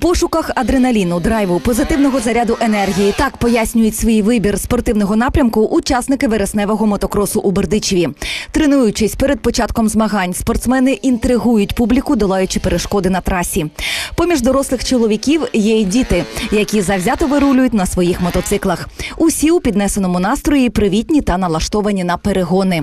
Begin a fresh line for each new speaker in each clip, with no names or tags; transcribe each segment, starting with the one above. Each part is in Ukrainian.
Пошуках адреналіну, драйву, позитивного заряду енергії так пояснюють свій вибір спортивного напрямку учасники вересневого мотокросу у Бердичеві. Тренуючись перед початком змагань, спортсмени інтригують публіку, долаючи перешкоди на трасі. Поміж дорослих чоловіків є й діти, які завзято вирулюють на своїх мотоциклах. Усі у піднесеному настрої привітні та налаштовані на перегони.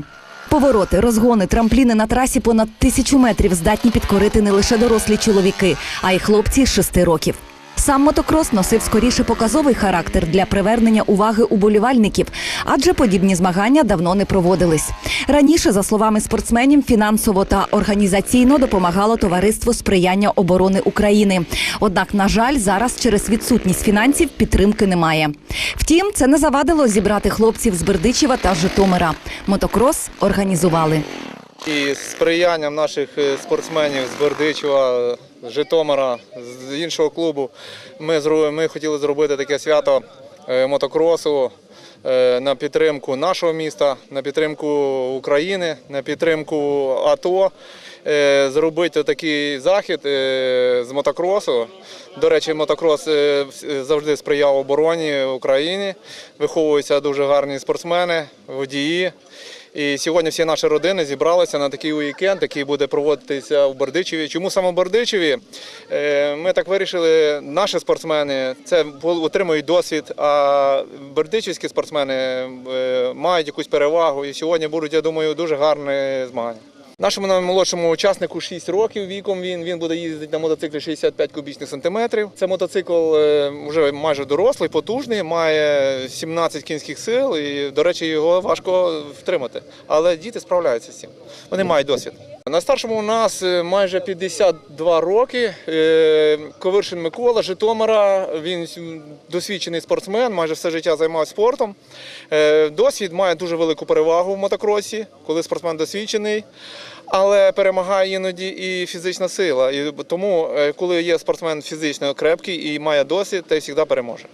Повороти, розгони, трампліни на трасі понад тисячу метрів здатні підкорити не лише дорослі чоловіки, а й хлопці шести років. Сам мотокрос носив скоріше показовий характер для привернення уваги уболівальників, адже подібні змагання давно не проводились. Раніше, за словами спортсменів, фінансово та організаційно допомагало товариство сприяння оборони України. Однак, на жаль, зараз через відсутність фінансів підтримки немає. Втім, це не завадило зібрати хлопців з Бердичева та Житомира. Мотокрос організували.
І сприянням наших е, спортсменів з Бердичева, з Житомира, з іншого клубу, ми, ми хотіли зробити таке свято е, мотокросу е, на підтримку нашого міста, на підтримку України, на підтримку АТО. Е, Зробити такий захід з мотокросу. До речі, мотокрос завжди сприяв обороні України. Виховуються дуже гарні спортсмени, водії. І сьогодні всі наші родини зібралися на такий уікенд, який буде проводитися в Бердичеві. Чому саме в Бердичеві? Е, Ми так вирішили, наші спортсмени це отримують досвід, а бердичівські спортсмени е, мають якусь перевагу. І сьогодні будуть, я думаю, дуже гарні змагання. Нашому наймолодшому учаснику 6 років віком. Він він буде їздити на мотоциклі 65 кубічних сантиметрів. Це мотоцикл е, вже майже дорослий, потужний, має 17 кінських сил, і, до речі, його важко втримати. Але діти справляються з цим. Вони мають досвід. На старшому у нас е, майже 52 роки. Е, Ковиршин Микола, Житомира. Він досвідчений спортсмен, майже все життя займався спортом. Е, Досвід має дуже велику перевагу в мотокросі, коли спортсмен досвідчений. Але перемагає іноді і фізична сила. І тому, коли є спортсмен фізично крепкий і має досвід, той завжди переможе.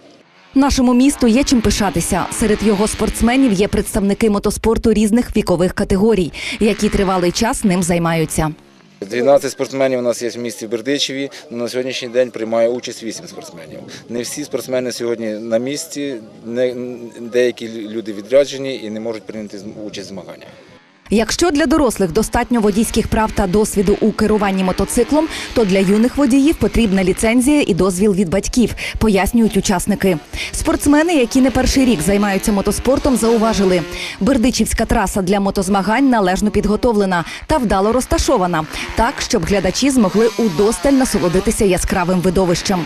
Нашому місту є чим пишатися. Серед його спортсменів є представники мотоспорту різних вікових категорій, які тривалий час ним займаються.
12 спортсменів у нас є в місті Бердичеві. На сьогоднішній день приймає участь 8 спортсменів. Не всі спортсмени сьогодні на місці, деякі люди відряджені і не можуть прийняти участь в змаганнях.
Якщо для дорослих достатньо водійських прав та досвіду у керуванні мотоциклом, то для юних водіїв потрібна ліцензія і дозвіл від батьків, пояснюють учасники. Спортсмени, які не перший рік займаються мотоспортом, зауважили, бердичівська траса для мотозмагань належно підготовлена та вдало розташована, так щоб глядачі змогли удосталь насолодитися яскравим видовищем.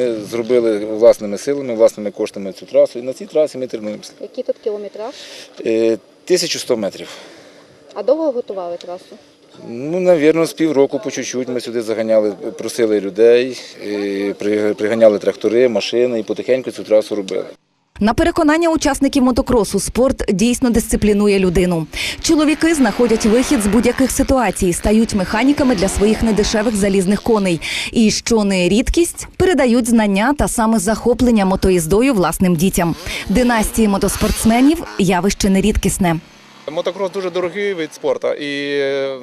Ми зробили власними силами, власними коштами цю трасу. І на цій трасі ми тренуємося.
Який тут кілометраж?
Е, 1100 метрів.
А довго готували трасу?
Ну, навірно, з півроку по чуть-чуть ми сюди заганяли, просили людей, е, приганяли трактори, машини і потихеньку цю трасу робили.
На переконання учасників мотокросу спорт дійсно дисциплінує людину. Чоловіки знаходять вихід з будь-яких ситуацій, стають механіками для своїх недешевих залізних коней. І що не рідкість, передають знання та саме захоплення мотоїздою власним дітям. Династії мотоспортсменів явище нерідкісне.
Мотокрос дуже дорогий вид спорту і е,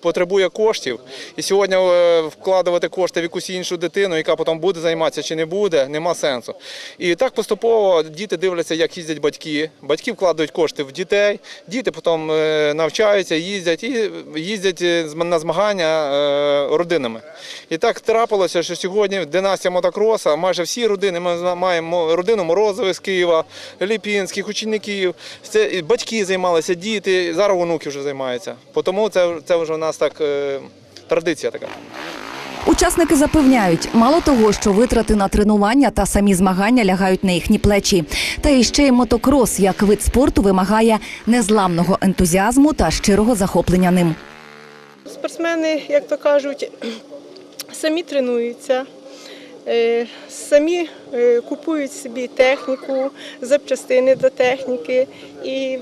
потребує коштів. І сьогодні е, вкладувати кошти в якусь іншу дитину, яка потім буде займатися чи не буде, нема сенсу. І так поступово діти дивляться, як їздять батьки. Батьки вкладають кошти в дітей, діти потім е, навчаються, їздять і їздять е, на змагання родинами. І так трапилося, що сьогодні династія мотокроса, майже всі родини, ми маємо родину Морозових з Києва, Ліпінських, учеників. Батьки займалися, діти, зараз онуки вже займаються. Тому це, це вже у нас так е, традиція така.
Учасники запевняють, мало того, що витрати на тренування та самі змагання лягають на їхні плечі. Та і ще й мотокрос як вид спорту вимагає незламного ентузіазму та щирого захоплення ним.
Спортсмени, як то кажуть, самі тренуються, самі е, купують собі техніку, запчастини до техніки. І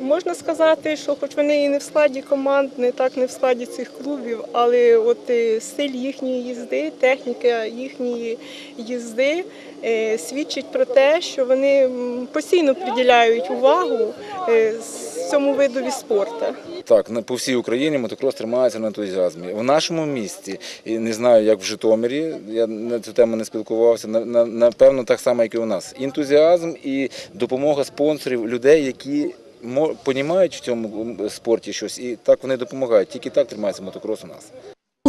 можна сказати, що хоч вони і не в складі команд, не так не в складі цих клубів, але от е, стиль їхньої їзди, техніка їхньої їзди е, свідчить про те, що вони постійно приділяють увагу цьому видові спорту.
Так, по всій Україні мотокрос тримається на ентузіазмі. В нашому місті, і не знаю, як в Житомирі, я на цю тему не спілкувався, на- на- напевно, так само, як і у нас. Ентузіазм і допомога спонсорів, людей, які понімають в цьому спорті щось, і так вони допомагають. Тільки так тримається мотокрос у нас.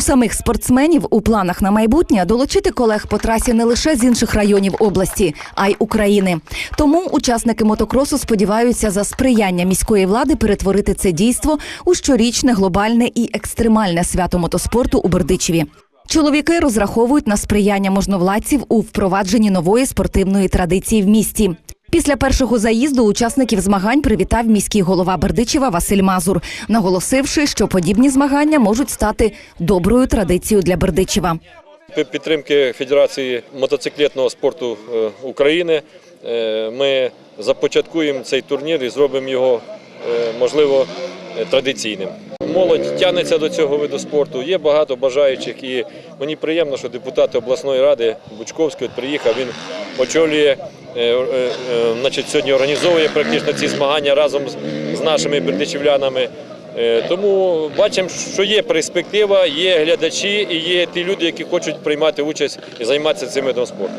Самих спортсменів у планах на майбутнє долучити колег по трасі не лише з інших районів області, а й України. Тому учасники мотокросу сподіваються за сприяння міської влади перетворити це дійство у щорічне глобальне і екстремальне свято мотоспорту у Бердичеві. Чоловіки розраховують на сприяння можновладців у впровадженні нової спортивної традиції в місті. Після першого заїзду учасників змагань привітав міський голова Бердичева Василь Мазур, наголосивши, що подібні змагання можуть стати доброю традицією для Бердичева.
Підтримки Федерації мотоциклетного спорту е, України. е, Ми започаткуємо цей турнір і зробимо його, е, можливо, традиційним. Молодь тягнеться до цього виду спорту. Є багато бажаючих, і мені приємно, що депутат обласної ради Бучковський приїхав. Він очолює, значить, сьогодні організовує практично ці змагання разом з- нашими бердичівлянами. Е, Тому бачимо, що є перспектива, є глядачі і є ті люди, які хочуть приймати участь і займатися цим видом спорту.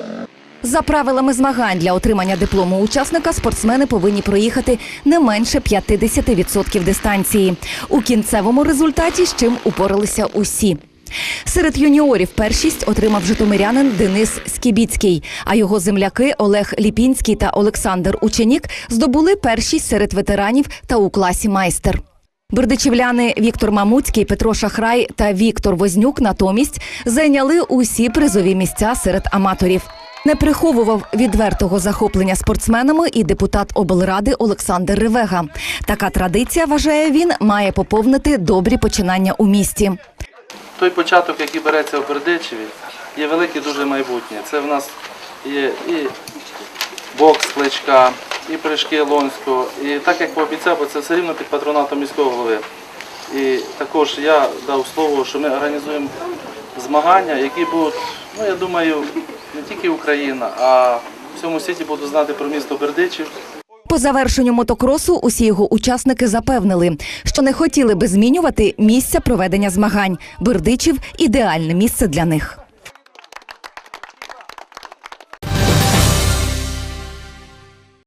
За правилами змагань для отримання диплому учасника спортсмени повинні проїхати не менше 50% дистанції. У кінцевому результаті з чим упоралися усі. Серед юніорів першість отримав житомирянин Денис Скібіцький, а його земляки Олег Ліпінський та Олександр Ученік здобули першість серед ветеранів та у класі майстер. Бердичівляни Віктор Мамуцький, Петро Шахрай та Віктор Вознюк натомість зайняли усі призові місця серед аматорів. Не приховував відвертого захоплення спортсменами і депутат облради Олександр Ревега. Така традиція, вважає він, має поповнити добрі починання у місті.
Той початок, який береться в Бердичеві, є велике дуже майбутнє. Це в нас є і бокс кличка, і прыжки Лонського. І так як пообіцяв, бо це все рівно під патронатом міського голови. І також я дав слово, що ми організуємо змагання, які будуть, ну я думаю, не тільки Україна, а в всьому світі будуть знати про місто Бердичів.
По завершенню мотокросу усі його учасники запевнили, що не хотіли би змінювати місця проведення змагань. Бердичів ідеальне місце для них.